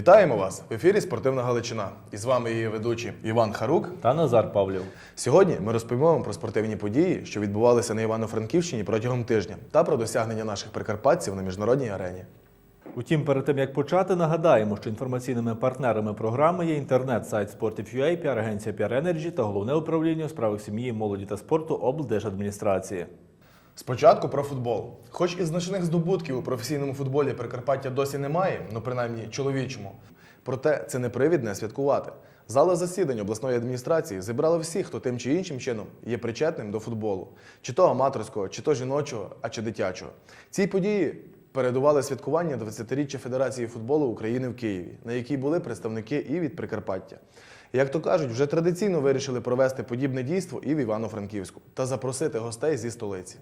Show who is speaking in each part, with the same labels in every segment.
Speaker 1: Вітаємо вас в ефірі Спортивна Галичина. І з вами її ведучі Іван Харук.
Speaker 2: та Назар Павлів.
Speaker 1: Сьогодні ми розповімо вам про спортивні події, що відбувалися на Івано-Франківщині протягом тижня, та про досягнення наших прикарпатців на міжнародній арені.
Speaker 2: Утім, перед тим як почати, нагадаємо, що інформаційними партнерами програми є інтернет-сайт Sportif.ua, піар-агенція PR Energy та головне управління у справах сім'ї, молоді та спорту облдержадміністрації.
Speaker 1: Спочатку про футбол. Хоч і значних здобутків у професійному футболі Прикарпаття досі немає, ну принаймні чоловічому. Проте це не привід не святкувати. Зала засідань обласної адміністрації зібрала всіх, хто тим чи іншим чином є причетним до футболу, чи то аматорського, чи то жіночого, а чи дитячого. Цій події передували святкування 20-річчя Федерації футболу України в Києві, на якій були представники і від Прикарпаття. Як то кажуть, вже традиційно вирішили провести подібне дійство і в Івано-Франківську та запросити гостей зі столиці.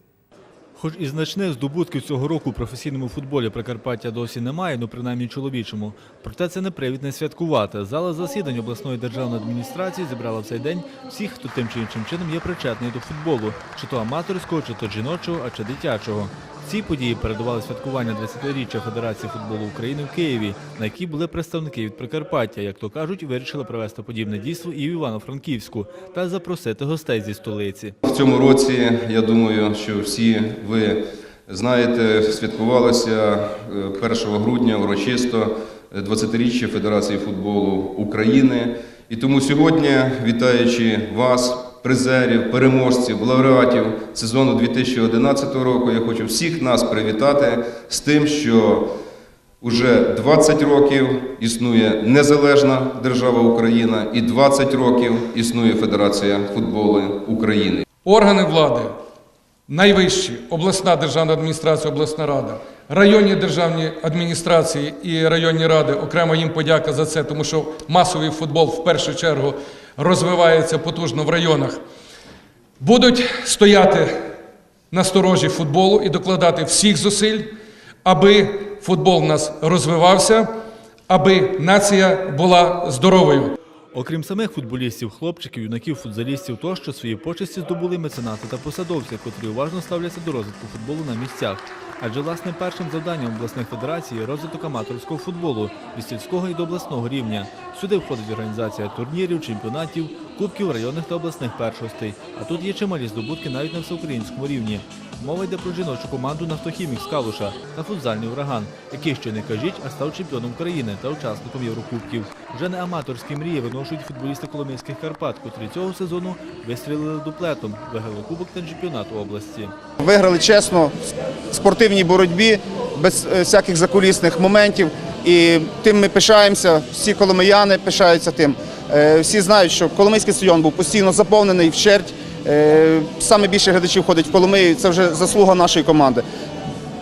Speaker 2: Хоч і значних здобутків цього року у професійному футболі Прикарпаття досі немає, ну принаймні чоловічому. Проте це не привід не святкувати. Зала засідань обласної державної адміністрації зібрала в цей день всіх, хто тим чи іншим чином є причетний до футболу, чи то аматорського, чи то жіночого, а чи дитячого. Ці події передували святкування 20-річчя Федерації футболу України в Києві, на якій були представники від Прикарпаття. Як то кажуть, вирішили провести подібне дійство і в Івано-Франківську та запросити гостей зі столиці.
Speaker 3: В цьому році, я думаю, що всі ви знаєте, святкувалося е, 1 грудня урочисто 20-річчя Федерації футболу України. І тому сьогодні, вітаючи вас, призерів, переможців, лауреатів сезону 2011 року, я хочу всіх нас привітати з тим, що Уже 20 років існує незалежна держава Україна і 20 років існує Федерація футболу України.
Speaker 4: Органи влади, найвищі, обласна державна адміністрація, обласна рада, районні державні адміністрації і районні ради, окремо їм подяка за це, тому що масовий футбол в першу чергу розвивається потужно в районах, будуть стояти на сторожі футболу і докладати всіх зусиль, аби футбол в нас розвивався, аби нація була здоровою.
Speaker 2: Окрім самих футболістів, хлопчиків, юнаків, футзалістів тощо свої почесті здобули меценати та посадовці, котрі уважно ставляться до розвитку футболу на місцях. Адже власне першим завданням обласних федерацій є розвиток аматорського футболу від сільського і до обласного рівня. Сюди входить організація турнірів, чемпіонатів, кубків районних та обласних першостей. А тут є чималі здобутки навіть на всеукраїнському рівні. Мова йде про жіночу команду «Нафтохімік» з Калуша та футзальний ураган, який що не кажіть, а став чемпіоном країни та учасником Єврокубків. Вже не аматорські мрії виношують футболісти Коломийських Карпат, котрі цього сезону вистрілили дуплетом, виграли кубок та чемпіонат області.
Speaker 5: Виграли чесно в спортивній боротьбі, без е, всяких закулісних моментів. І тим ми пишаємося, всі коломияни пишаються тим. Е, Всі знають, що Коломийський стадіон був постійно заповнений вщерть. Е, Саме більше глядачів ходить в Коломию, це вже заслуга нашої команди.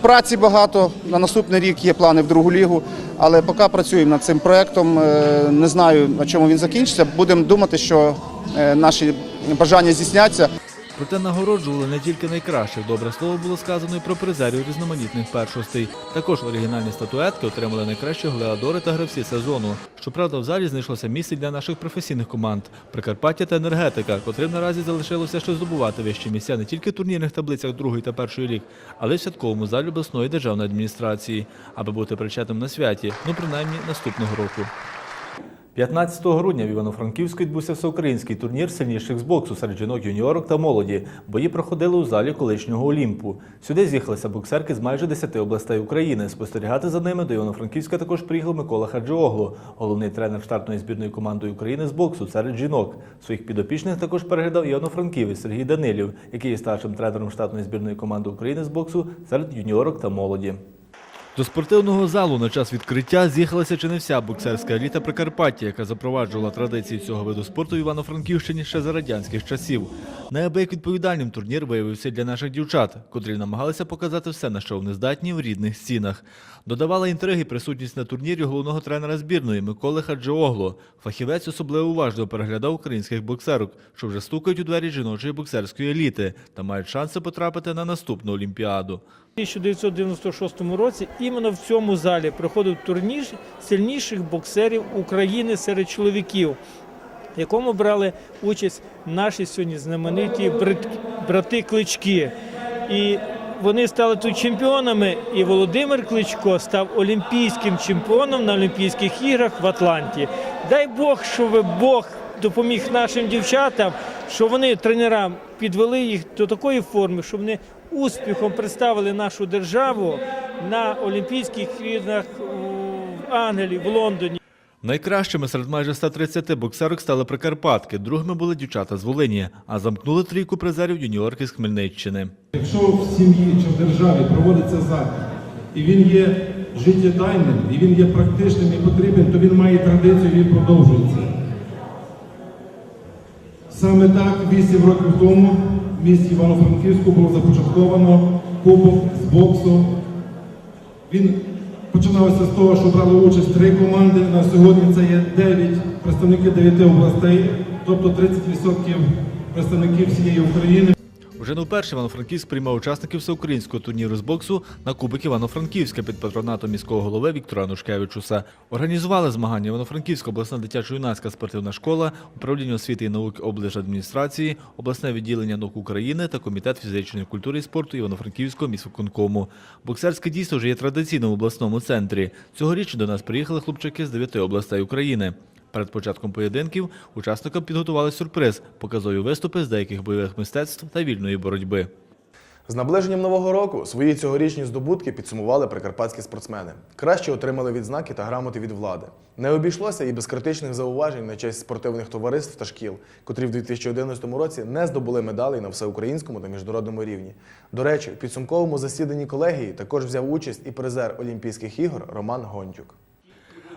Speaker 5: Праці багато. На наступний рік є плани в другу лігу, але поки працюємо над цим проєктом. Е, Не знаю, на чому він закінчиться. Будемо думати, що е, наші бажання здійсняться.
Speaker 2: Проте нагороджували не тільки найкращих. Добре слово було сказано і про призерів різноманітних першостей. Також оригінальні статуетки отримали найкращі глеадори та гравці сезону. Щоправда, в залі знайшлося місце для наших професійних команд Прикарпаття та енергетика, котрим наразі залишилося ще здобувати вищі місця не тільки в турнірних таблицях другої та першої ліг, але й в святковому залі обласної державної адміністрації, аби бути причетним на святі, ну принаймні наступного року. 15 грудня в Івано-Франківську відбувся всеукраїнський турнір сильніших з боксу серед жінок, юніорок та молоді. Бої проходили у залі колишнього Олімпу. Сюди з'їхалися боксерки з майже 10 областей України. Спостерігати за ними до Івано-Франківська також приїхав Микола Хаджиоглу, головний тренер штатної збірної команди України з боксу серед жінок. Своїх підопічних також переглядав Івано-Франківець Сергій Данилів, який є старшим тренером штатної збірної команди України з боксу серед юніорок та молоді. До спортивного залу на час відкриття з'їхалася чи не вся боксерська еліта Прикарпаття, яка запроваджувала традиції цього виду спорту в Івано-Франківщині ще за радянських часів. Неабияк відповідальним турнір виявився для наших дівчат, котрі намагалися показати все, на що вони здатні в рідних стінах. Додавала інтриги присутність на турнірі головного тренера збірної Миколи Хаджиогло. Фахівець особливо уважно переглядав українських боксерок, що вже стукають у двері жіночої боксерської еліти та мають шанси потрапити на наступну олімпіаду.
Speaker 6: У 1996 році іменно в цьому залі проходив турнір сильніших боксерів України серед чоловіків, в якому брали участь наші сьогодні знамениті брат- брати Клички. І вони стали тут чемпіонами, і Володимир Кличко став олімпійським чемпіоном на Олімпійських іграх в Атланті. Дай Бог, щоб Бог допоміг нашим дівчатам, що вони тренерам підвели їх до такої форми, щоб вони успіхом представили нашу державу на Олімпійських іграх в Ангелії, в Лондоні.
Speaker 2: Найкращими серед майже 130 боксерок стали прикарпатки. Другими були дівчата з Волині, а замкнули трійку призерів юніорки з Хмельниччини.
Speaker 7: Якщо в сім'ї чи в державі проводиться захід, і він є життєдайним, і він є практичним і потрібним, то він має традицію і він продовжується. Саме так 8 років тому в місті Івано-Франківську було започатковано кубок з боксу. Він починався з того, що брали участь три команди. На сьогодні це є 9 представників 9 областей, тобто 30% представників всієї України.
Speaker 2: Вже не вперше Івано-Франківськ приймав учасників всеукраїнського турніру з боксу на Кубок Івано-Франківська під патронатом міського голови Віктора Анушкевичуса. Організували змагання Івано-Франківська обласна дитячо-юнацька спортивна школа, управління освіти і науки облдержадміністрації, обласне відділення наук України та комітет фізичної культури і спорту Івано-Франківського міськвиконкому. Боксерське дійство вже є традиційним в обласному центрі. Цьогоріч до нас приїхали хлопчаки з дев'яти областей України. Перед початком поєдинків учасникам підготували сюрприз – показові виступи з деяких бойових мистецтв та вільної боротьби.
Speaker 1: З наближенням нового року свої цьогорічні здобутки підсумували прикарпатські спортсмени. Краще отримали відзнаки та грамоти від влади. Не обійшлося і без критичних зауважень на честь спортивних товариств та шкіл, котрі в 2011 році не здобули медалей на всеукраїнському та міжнародному рівні. До речі, в підсумковому засіданні колегії також взяв участь і призер Олімпійських ігор Роман Гонтюк.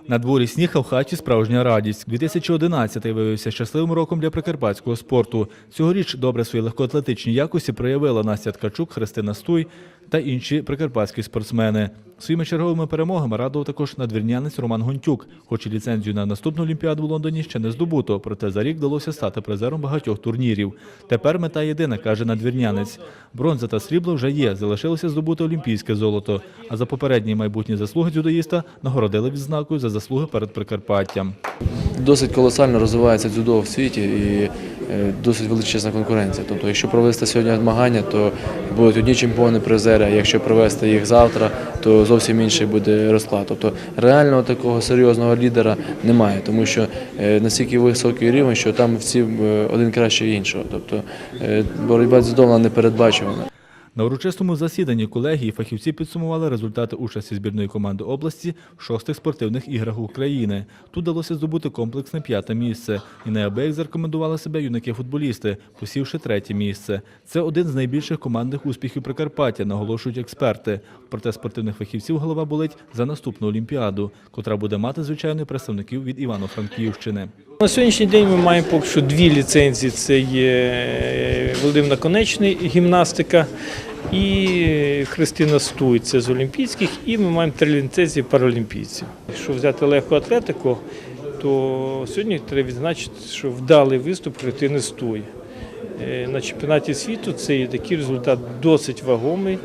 Speaker 2: На дворі сніг, а в хаті справжня радість. 2011 виявився щасливим роком для прикарпатського спорту. Цьогоріч добре свої легкоатлетичні якості проявила Настя Ткачук, Христина Стуй та інші прикарпатські спортсмени. Своїми черговими перемогами радував також надвірнянець Роман Гонтюк. Хоч і ліцензію на наступну олімпіаду в Лондоні ще не здобуто, проте за рік вдалося стати призером багатьох турнірів. Тепер мета єдина, каже надвірнянець. Бронза та срібло вже є, залишилося здобути олімпійське золото. А за попередні майбутні заслуги дзюдоїста нагородили відзнакою за заслуги перед Прикарпаттям.
Speaker 8: Досить колосально розвивається дзюдо в світі і досить величезна конкуренція. Тобто, якщо провести сьогодні змагання, то будуть одні чемпіони призери. а Якщо провести їх завтра, то зовсім інший буде розклад. Тобто реального такого серйозного лідера немає, тому що е, настільки високий рівень, що там всі е, один краще іншого. Тобто е, боротьба з дзюдо вона не передбачувана.
Speaker 2: На урочистому засіданні колегії фахівці підсумували результати участі збірної команди області в шостих спортивних іграх України. Тут вдалося здобути комплексне п'яте місце. І неабияк зарекомендували себе юнаки-футболісти, посівши третє місце. Це один з найбільших командних успіхів Прикарпаття, наголошують експерти. Проте спортивних фахівців голова болить за наступну олімпіаду, котра буде мати звичайно представників від Івано-Франківщини.
Speaker 6: На сьогоднішній день ми маємо поки що дві ліцензії: це є е, Володимир Наконечний, гімнастика, і Христина Стуй, це з Олімпійських, і ми маємо три ліцензії паралімпійців. Якщо взяти легку атлетику, то сьогодні треба відзначити, що вдалий виступ Христини Стуй. Е, На чемпіонаті світу це такий результат досить вагомий.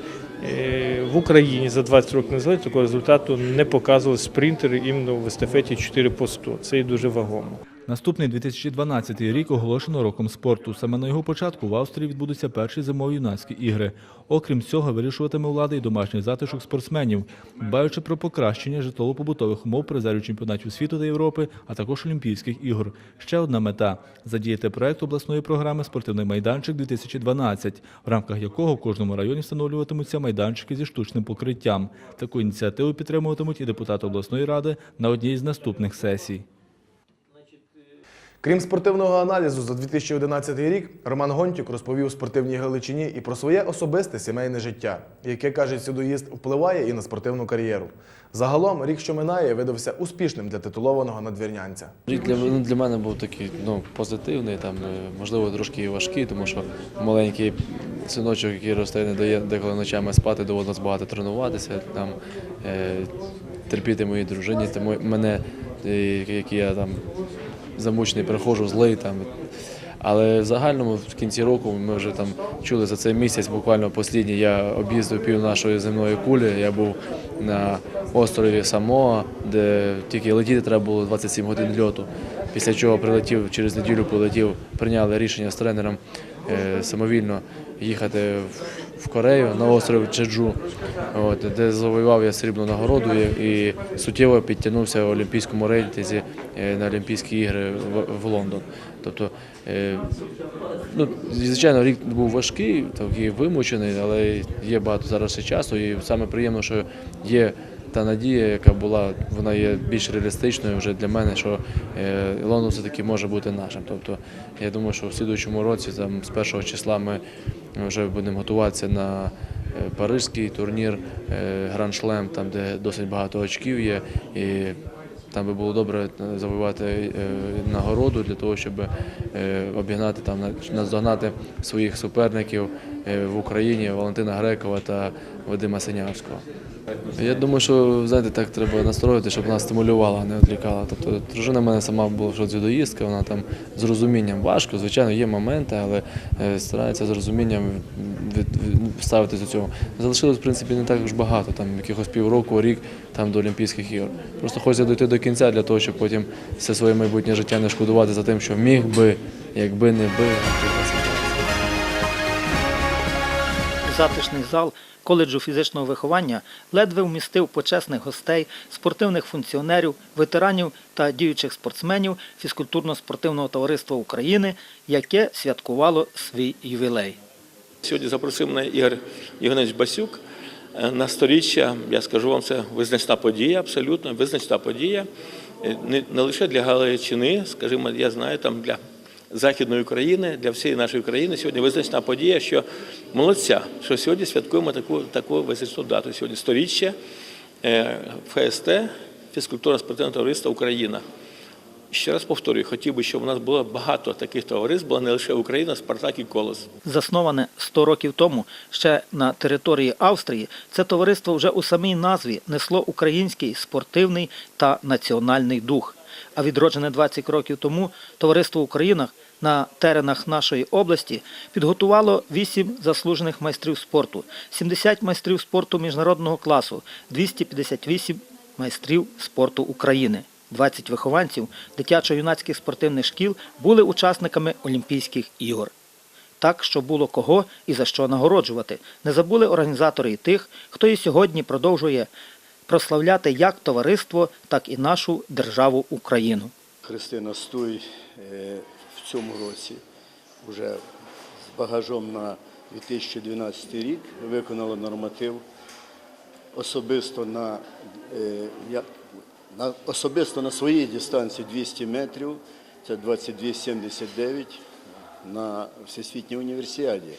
Speaker 6: Е, В Україні за 20 років незалежності такого результату не показували спринтери іменно в естафеті 4 по 100. Це є дуже вагомо.
Speaker 2: Наступний 2012 рік оголошено роком спорту. Саме на його початку в Австрії відбудуться перші зимові юнацькі ігри. Окрім цього, вирішуватиме влада і домашній затишок спортсменів, дбаючи про покращення житлово-побутових умов призерів чемпіонатів світу та Європи, а також Олімпійських ігор. Ще одна мета задіяти проект обласної програми Спортивний майданчик 2012 в рамках якого в кожному районі встановлюватимуться майданчики зі штучним покриттям. Таку ініціативу підтримуватимуть і депутати обласної ради на одній з наступних сесій.
Speaker 1: Крім спортивного аналізу за 2011 рік, Роман Гонтюк розповів спортивній Галичині і про своє особисте сімейне життя, яке, каже судоїст, впливає і на спортивну кар'єру. Загалом, рік, що минає, видався успішним для титулованого надвірнянця.
Speaker 8: Рік для, ну, для мене був такий ну, позитивний, там, е, можливо, трошки важкий, тому що маленький синочок, який росте, не дає деколи ночами спати, доводилось багато тренуватися, там, е, терпіти моїй дружині, мене, е, який я там замучений, приходжу злий. Там. Але в загальному в кінці року ми вже там чули за цей місяць, буквально останній, я об'їздив пів нашої земної кулі. Я був на острові Самоа, де тільки летіти треба було 27 годин льоту. Після чого прилетів через неділю, полетів, прийняли рішення з тренером самовільно їхати в- Корею на острів Чеджу, от, де завоював я срібну нагороду і, і суттєво підтягнувся в олімпійському рейтинзі е, на Олімпійські ігри в, Лондон. Тобто, е, ну, звичайно, рік був важкий, такий вимучений, але є багато зараз ще часу. І саме приємно, що є та надія, яка була, вона є більш реалістичною вже для мене, що е, Лондон все-таки може бути нашим. Тобто, я думаю, що в слідуючому році, там, з першого числа, ми вже будемо готуватися на е, парижський турнір е, Гранд Шлем, там, де досить багато очків є. І там би було добре е, завоювати нагороду для того, щоб обігнати там на- наздогнати своїх суперників в Україні Валентина Грекова та Вадима Синявського. Я думаю, що знаєте, так треба настроїти, щоб вона стимулювала, а не відлікала. Тобто дружина в мене сама була що дзюдоїстка, вона там з розумінням важко, звичайно, є моменти, але е, старається з розумінням від, ставитись до цього. Залишилось, в принципі, не так ж багато, там якихось півроку, рік там до Олімпійських ігор. Просто хочеться дойти до кінця для того, щоб потім все своє майбутнє життя не шкодувати за тим, що міг би, якби не би.
Speaker 9: Затишний зал коледжу фізичного виховання ледве вмістив почесних гостей, спортивних функціонерів, ветеранів та діючих спортсменів фізкультурно-спортивного товариства України, яке святкувало свій ювілей.
Speaker 10: Сьогодні запросив мене Ігор Євгенович Басюк е, на сторіччя. Я скажу вам, це визначна подія, абсолютно визначна подія. Е, не лише для Галичини, скажімо, я знаю, там для Західної України, для всієї нашої країни сьогодні визначна подія, що молодця, що сьогодні святкуємо таку, таку визначну дату. Сьогодні сторіччя е, ФСТ, фізкультурно-спортивного товариства Україна. Ще раз повторюю, хотів би, щоб у нас було багато таких товариств, була не лише Україна, Спартак і Колос.
Speaker 9: Засноване 100 років тому ще на території Австрії, це товариство вже у самій назві несло український спортивний та національний дух. А відроджене 20 років тому товариство Україна на теренах нашої області підготувало 8 заслужених майстрів спорту, 70 майстрів спорту міжнародного класу, 258 майстрів спорту України. 20 вихованців дитячо-юнацьких спортивних шкіл були учасниками Олімпійських ігор. Так, що було кого і за що нагороджувати. Не забули організатори і тих, хто і сьогодні продовжує прославляти як товариство, так і нашу державу Україну.
Speaker 11: Христина Стуй е, цьому році вже з багажом на 2012 рік виконала норматив особисто на, е, на, особисто на своїй дистанції 200 метрів, це 22,79 на Всесвітній універсіаді,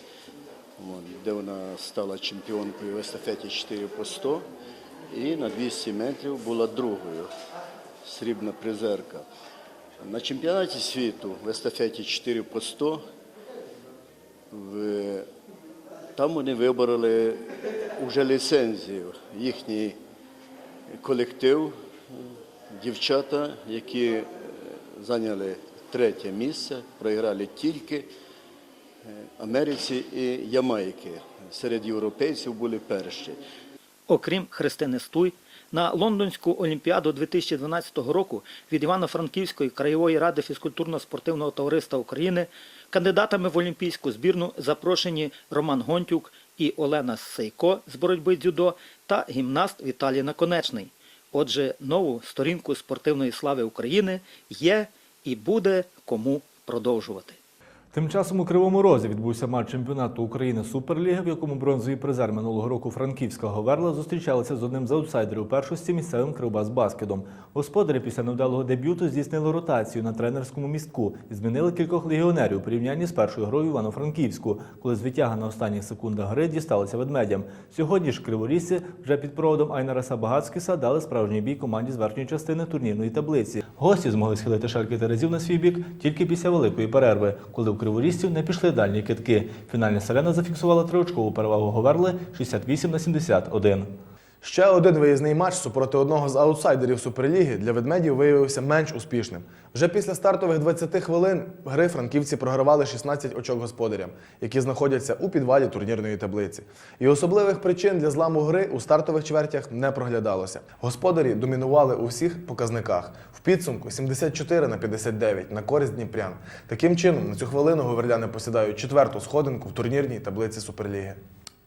Speaker 11: де вона стала чемпіонкою в естафеті 4 по 100 і на 200 метрів була другою срібна призерка. На чемпіонаті світу в естафеті 4 по 100 в, там вони вибороли вже ліцензію, їхній колектив, дівчата, які е, зайняли третє місце, проіграли тільки е, Америці і Ямайки. Серед європейців були перші.
Speaker 9: Окрім Христини Стуй, на Лондонську олімпіаду 2012 року від Івано-Франківської краєвої ради фізкультурно-спортивного товариства України кандидатами в олімпійську збірну запрошені Роман Гонтюк і Олена Сейко з боротьби дзюдо та гімнаст Віталій Наконечний. Отже, нову сторінку спортивної слави України є і буде кому продовжувати.
Speaker 2: Тим часом у Кривому Розі відбувся матч чемпіонату України Суперліги, в якому бронзовий призер минулого року Франківська Говерла зустрічалися з одним з аутсайдерів першості місцевим Кривбас Баскетом. Господарі після невдалого дебюту здійснили ротацію на тренерському містку і змінили кількох легіонерів у порівнянні з першою грою Івано-Франківську, коли звитяга на останніх секундах гри дісталася ведмедям. Сьогодні ж криворізці вже під проводом Айнараса Багацькіса дали справжній бій команді з верхньої частини турнірної таблиці. Гості змогли схилити шальки Терезів на свій бік тільки після великої перерви, коли у криворізців не пішли дальні китки. Фінальна сирена зафіксувала триочкову перевагу Говерли 68 на 71.
Speaker 1: Ще один виїзний матч супроти одного з аутсайдерів Суперліги для ведмедів виявився менш успішним. Вже після стартових 20 хвилин гри франківці програвали 16 очок господарям, які знаходяться у підвалі турнірної таблиці. І особливих причин для зламу гри у стартових чвертях не проглядалося. Господарі домінували у всіх показниках. В підсумку 74 на 59 на користь Дніпрян. Таким чином, на цю хвилину говерляни посідають четверту сходинку в турнірній таблиці Суперліги.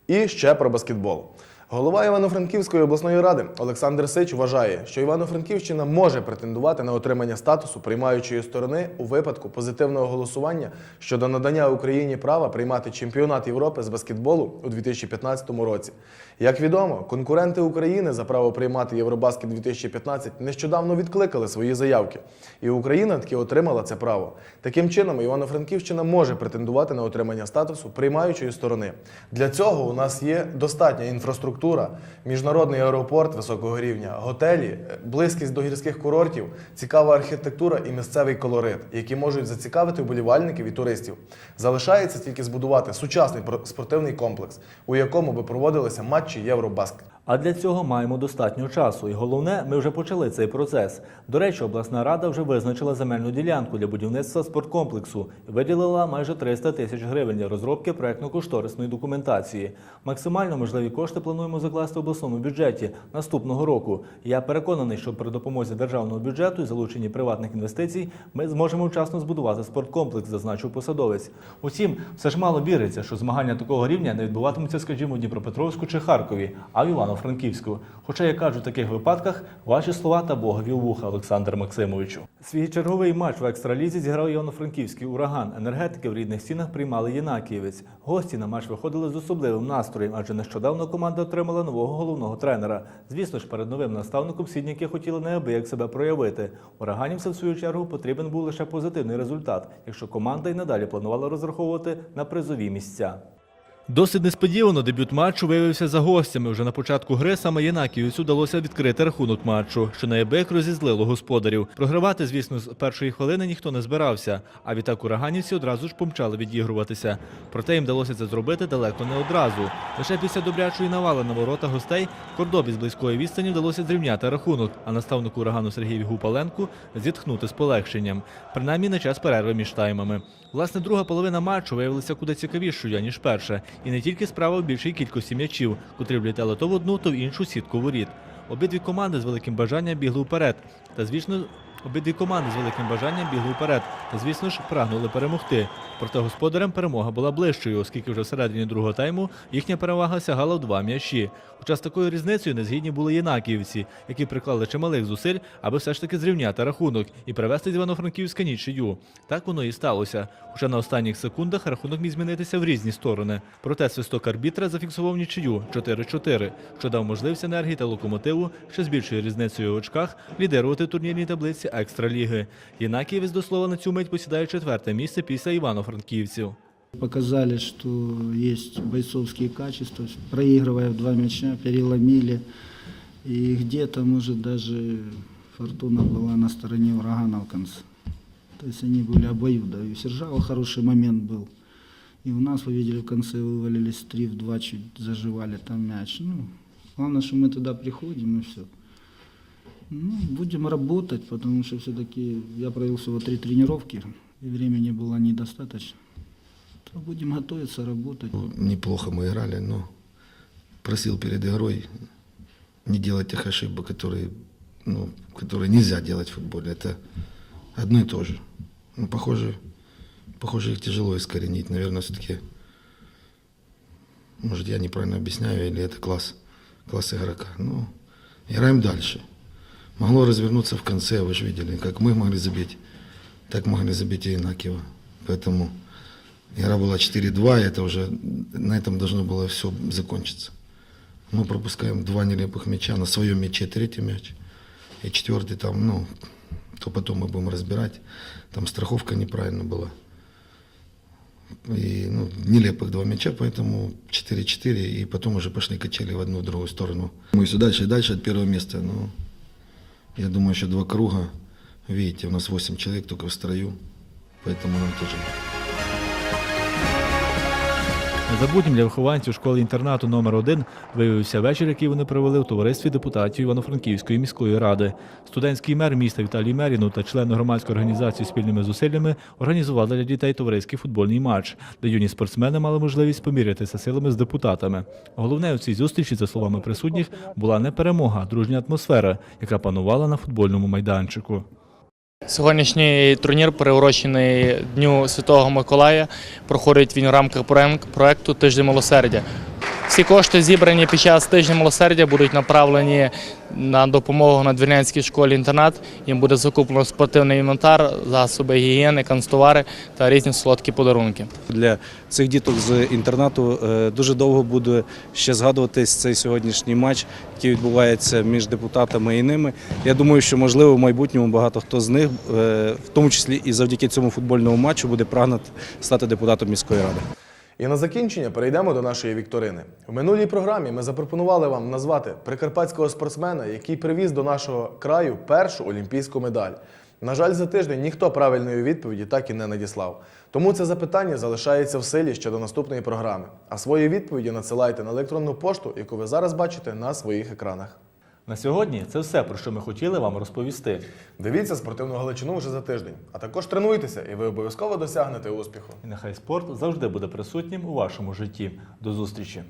Speaker 1: І ще про баскетбол. Голова Івано-Франківської обласної ради Олександр Сич вважає, що Івано-Франківщина може претендувати на отримання статусу приймаючої сторони у випадку позитивного голосування щодо надання Україні права приймати чемпіонат Європи з баскетболу у 2015 році. Як відомо, конкуренти України за право приймати Євробаскет 2015 нещодавно відкликали свої заявки, і Україна таки отримала це право. Таким чином, Івано-Франківщина може претендувати на отримання статусу приймаючої сторони. Для цього у нас є достатня інфраструктура, міжнародний аеропорт високого рівня, готелі, близькість до гірських курортів, цікава архітектура і місцевий колорит, які можуть зацікавити вболівальників і туристів. Залишається тільки збудувати сучасний спортивний комплекс, у якому би проводилися матчі Євробаскет.
Speaker 2: А для цього маємо достатньо часу. І головне, ми вже почали цей процес. До речі, обласна рада вже визначила земельну ділянку для будівництва спорткомплексу виділила майже 300 тисяч гривень для розробки проектно-кошторисної документації. Максимально можливі кошти плануємо закласти в обласному бюджеті наступного року. Я переконаний, що при допомозі державного бюджету і залученні приватних інвестицій ми зможемо вчасно збудувати спорткомплекс, зазначив посадовець. Утім, все ж мало віриться, що змагання такого рівня не відбуватимуться, скажімо, у Дніпропетровську чи Харкові, а в Івано-Франківську. Хоча я кажу в таких випадках ваші слова та богові вуха, Олександр Максимовичу. Свій черговий матч в екстралізі зіграв Івано-Франківський ураган. Енергетики в рідних стінах приймали Єнакієвець. Гості на матч виходили з особливим настроєм, адже нещодавно команда отримала нового головного тренера. Звісно ж, перед новим наставником сідніки хотіли неабияк себе проявити. Ураганівцям, в свою чергу, потрібен був лише позитивний результат, якщо команда й надалі планувала розраховувати на призові місця. Досить несподівано дебют матчу виявився за гостями. Вже на початку гри саме Єнакіївцю вдалося відкрити рахунок матчу, що неабияк розізлило господарів. Програвати, звісно, з першої хвилини ніхто не збирався, а відтак ураганівці одразу ж помчали відігруватися. Проте їм вдалося це зробити далеко не одразу. Лише після добрячої навали на ворота гостей Кордобі з близької відстані вдалося зрівняти рахунок, а наставнику урагану Сергію Гупаленку зітхнути з полегшенням, принаймні на час перерви між таймами. Власне, друга половина матчу виявилася куди цікавішою, ніж перша. І не тільки справа в більшій кількості м'ячів, котрі влітали то в одну, то в іншу сітку воріт. Обидві команди з великим бажанням бігли вперед. Та звісно, обидві команди з великим бажанням бігли вперед. Та звісно ж прагнули перемогти. Проте господарям перемога була ближчою, оскільки вже всередині другого тайму їхня перевага сягала в два м'ячі. Хоча з такою різницею не згідні були єнакіївці, які приклали чималих зусиль, аби все ж таки зрівняти рахунок і привести з Івано-Франківська нічию. Так воно і сталося. Хоча на останніх секундах рахунок міг змінитися в різні сторони. Проте свисток арбітра зафіксував нічию 4-4, що дав можливість енергії та локомотиву ще з більшою різницею в очках лідирувати турнірній таблиці екстраліги. Єнакієвець до слова на цю мить посідає четверте місце після Івано-Франківців.
Speaker 12: Показали, что есть бойцовские качества, проигрывая в два мяча, переломили. И где-то, может, даже фортуна была на стороне урагана в конце. То есть они были обоюдо. И у Сержава хороший момент был. И у нас, вы видели, в конце вывалились 3 в 2, чуть заживали там мяч. Ну, главное, что мы туда приходим и все. Ну, будем работать, потому что все-таки я провел всего три тренировки, и времени было недостаточно. То будем готовиться, работать.
Speaker 13: Неплохо мы играли, но просил перед игрой не делать тех ошибок, которые, ну, которые нельзя делать в футболе. Это одно и то же. Ну, похоже, похоже, их тяжело искоренить. Наверное, все-таки, может, я неправильно объясняю, или это класс, класс игрока. Ну, играем дальше. Могло развернуться в конце, вы же видели, как мы могли забить, так могли забить и Инакиева. Поэтому игра была 4-2, и это уже на этом должно было все закончиться. Мы пропускаем два нелепых мяча, на своем мяче третий мяч, и четвертый там, ну, то потом мы будем разбирать. Там страховка неправильно была. И, ну, нелепых два мяча, поэтому 4-4, и потом уже пошли качели в одну, в другую сторону. Мы все дальше и дальше от первого места, но я думаю, еще два круга. Видите, у нас 8 человек только в строю, поэтому нам тяжело.
Speaker 2: Незабутнім для вихованців школи-інтернату номер 1 виявився вечір, який вони провели у товаристві депутатів Івано-Франківської міської ради. Студентський мер міста Віталій Меріну та члени громадської організації спільними зусиллями організували для дітей товариський футбольний матч, де юні спортсмени мали можливість помірятися силами з депутатами. Головне у цій зустрічі, за словами присутніх, була не перемога, а дружня атмосфера, яка панувала на футбольному майданчику.
Speaker 14: Сьогоднішній турнір, приурочений Дню Святого Миколая, проходить він у рамках проєкту Тиждень милосердя. Всі кошти, зібрані під час тижня милосердя, будуть направлені на допомогу надвірнянській школі інтернат. Їм буде закуплено спортивний інвентар, засоби гігієни, канцтовари та різні солодкі подарунки.
Speaker 15: Для цих діток з інтернату е, дуже довго буде ще згадуватись цей сьогоднішній матч, який відбувається між депутатами і ними. Я думаю, що можливо в майбутньому багато хто з них, е, в тому числі і завдяки цьому футбольному матчу, буде прагнути стати депутатом міської ради.
Speaker 1: І на закінчення перейдемо до нашої вікторини. В минулій програмі ми запропонували вам назвати прикарпатського спортсмена, який привіз до нашого краю першу олімпійську медаль. На жаль, за тиждень ніхто правильної відповіді так і не надіслав. Тому це запитання залишається в силі ще до наступної програми. А свої відповіді надсилайте на електронну пошту, яку ви зараз бачите на своїх екранах.
Speaker 2: На сьогодні це все, про що ми хотіли вам розповісти.
Speaker 1: Дивіться спортивну галичину вже за тиждень, а також тренуйтеся, і ви обов'язково досягнете успіху.
Speaker 2: І нехай спорт завжди буде присутнім у вашому житті. До зустрічі!